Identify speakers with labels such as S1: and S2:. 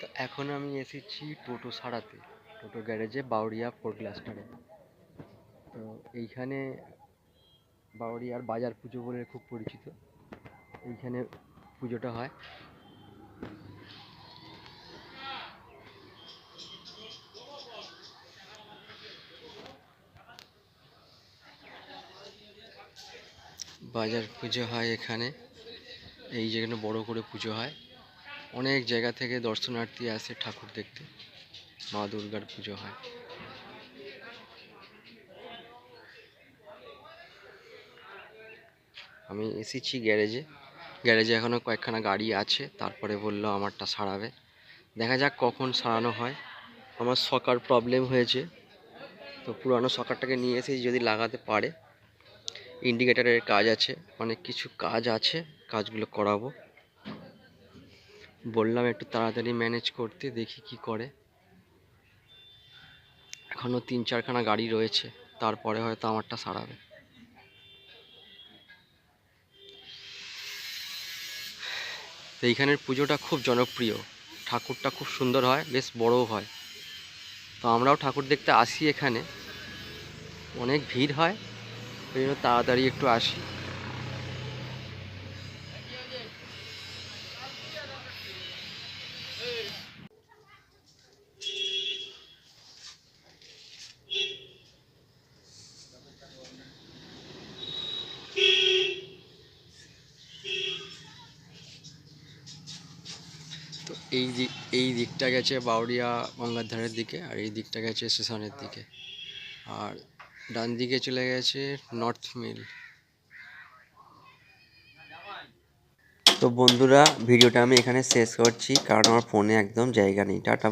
S1: তো এখন আমি এসেছি টোটো সারাতে, টোটো গ্যারেজে বাউরিয়া ফোর ক্লাস্টারে তো এইখানে বাউরিয়ার বাজার পুজো বলে খুব পরিচিত। এইখানে পুজোটা হয়। বাজার পুজো হয় এখানে। এই যেখানে বড় করে পুজো হয়। অনেক জায়গা থেকে দর্শনার্থী আসে ঠাকুর দেখতে। মা দুর্গার পুজো হয়। আমি এসেছি গ্যারেজে। গ্যারেজে এখনও কয়েকখানা গাড়ি আছে, তারপরে বলল আমারটা সারাবে। দেখা যাক কখন সারানো হয়। আমার সকার প্রবলেম হয়েছে। তো পুরানো সকারটাকে নিয়ে এসে যদি লাগাতে পারে ইন্ডিকেটারের কাজ আছে, অনেক কিছু কাজ আছে, কাজগুলো করাবো। বললাম একটু তাড়াতাড়ি ম্যানেজ করতে, দেখি কি করে। এখনও তিন চারখানা গাড়ি রয়েছে, তারপরে হয়তো আমারটা সারাবে। এইখানের পুজোটা খুব জনপ্রিয়, ঠাকুরটা খুব সুন্দর হয়, বেশ বড়ও হয়। তো আমরাও ঠাকুর দেখতে আসি এখানে, অনেক ভিড় হয়, ওই জন্য তাড়াতাড়ি একটু আসি। তো এই দিক এই দিকটা গেছে বাউরিয়া গঙ্গার ধারের দিকে আর এই দিকটা গেছে স্টেশনের দিকে। আর ডান দিকে চলে গেছে নর্থ মিল। তো বন্ধুরা, ভিডিওটা আমি এখানে শেষ করছি, কারণ আমার ফোনে একদম জায়গা নেই। টাটা।